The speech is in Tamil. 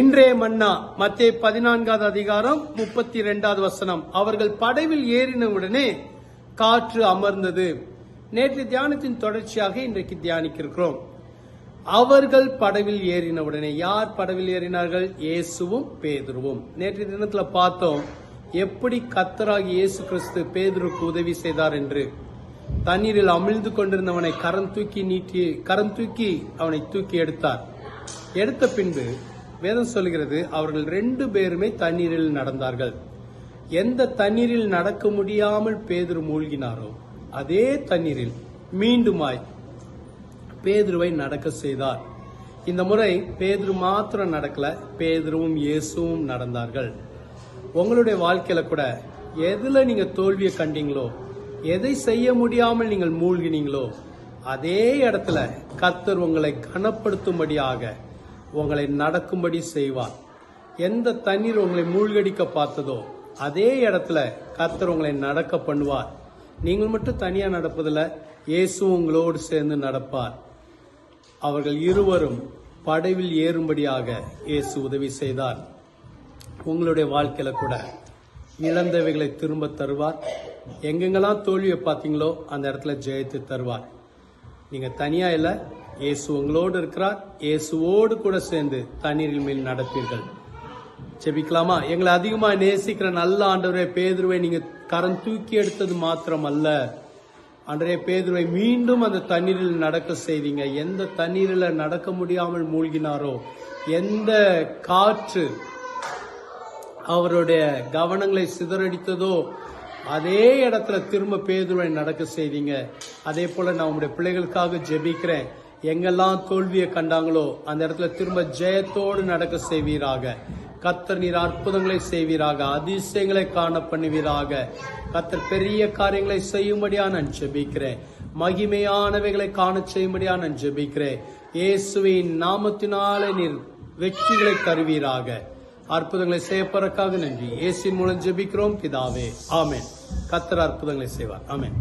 இன்றைய மன்னா மத்திய பதினான்காவது அதிகாரம் முப்பத்தி இரண்டாவது வசனம். அவர்கள் படவில் ஏறினவுடனே காற்று அமர்ந்தது. நேற்று தியானத்தின் தொடர்ச்சியாக இன்றைக்கு தியானிக்கிறோம் அவர்கள் படவில் ஏறினவுடனே யார் படவில் ஏறினார்கள்? இயேசுவும் பேதுருவும். நேற்று தினத்துல பார்த்தோம் எப்படி கத்தராகி இயேசு கிறிஸ்து பேதுருக்கு உதவி செய்தார் என்று. தண்ணீரில் அமிழ்ந்து கொண்டிருந்தவனை கரம் தூக்கி நீட்டி கரம் தூக்கி அவனை தூக்கி எடுத்தார். எடுத்த பின்பு வேதம் சொல்கிறது அவர்கள் ரெண்டு பேருமே தண்ணீரில் நடந்தார்கள். எந்த தண்ணீரில் நடக்க முடியாமல் பேதுரு மூழ்கினாரோ அதே தண்ணீரில் மீண்டுமாய் பேதுருவை நடக்க செய்தார். இந்த முறை பேதுரு மாத்திரம் நடக்கல பேதுருவும் இயேசுவும் நடந்தார்கள். உங்களுடைய வாழ்க்கையில கூட எதுல நீங்க தோல்வியை கண்டீங்களோ எதை செய்ய முடியாமல் நீங்கள் மூழ்கினீங்களோ அதே இடத்துல கர்த்தர் உங்களை கனப்படுத்தும்படியாக உங்களை நடக்கும்படி செய்வார். எந்த தண்ணீர் உங்களை மூழ்கடிக்க பார்த்ததோ அதே இடத்துல கர்த்தர் உங்களை நடக்க பண்ணுவார். நீங்கள் மட்டும் தனியா நடப்பதில் இயேசு உங்களோடு சேர்ந்து நடப்பார். அவர்கள் இருவரும் படவில் ஏறும்படியாக இயேசு உதவி செய்தார். உங்களுடைய வாழ்க்கையில கூட இழந்தவைகளை திரும்ப தருவார். எங்கெங்கெல்லாம் தோல்வியை பார்த்தீங்களோ அந்த இடத்துல ஜெயத்தை தருவார். நீங்க தனியா இல்லை இயேசு உங்களோடு இருக்கிறார். இயேசுவோடு கூட சேர்ந்து தண்ணீரில் மேல் நடப்பீர்கள். ஜெபிக்கலாமா? எங்களை அதிகமாக நேசிக்கிற நல்ல ஆண்டவரே பேதுருவை நீங்கள் கரம் தூக்கி எடுத்தது மாத்திரம் அல்ல அன்றைய பேதுருவை மீண்டும் அந்த தண்ணீரில் நடக்க செய்தீங்க. எந்த தண்ணீரில் நடக்க முடியாமல் மூழ்கினாரோ எந்த காற்று அவருடைய கவனங்களை சிதறடித்ததோ அதே இடத்துல திரும்ப பேதுருவை நடக்க செய்தீங்க. அதே போல நான் உங்களுடைய பிள்ளைகளுக்காக ஜெபிக்கிறேன். எங்கெல்லாம் தோல்வியை கண்டாங்களோ அந்த இடத்துல திரும்ப ஜெயத்தோடு நடக்க செய்வீராக. கத்தர் நீர் அற்புதங்களை செய்வீராக அதிசயங்களை காண பண்ணுவீராக. கத்தர் பெரிய காரியங்களை செய்யும்படியா நான் ஜெபிக்கிறேன். மகிமையானவைகளை காண செய்யும்படியா நான் ஜெபிக்கிறேன். இயேசுவின் நாமத்தினாலே நீர் வெற்றிகளை தருவீராக. அற்புதங்களை செய்யப்பறக்காக நன்றி. இயேசின் மூலம் ஜெபிக்கிறோம். பிதாவே ஆமேன். கத்தர் அற்புதங்களை செய்வார். ஆமேன்.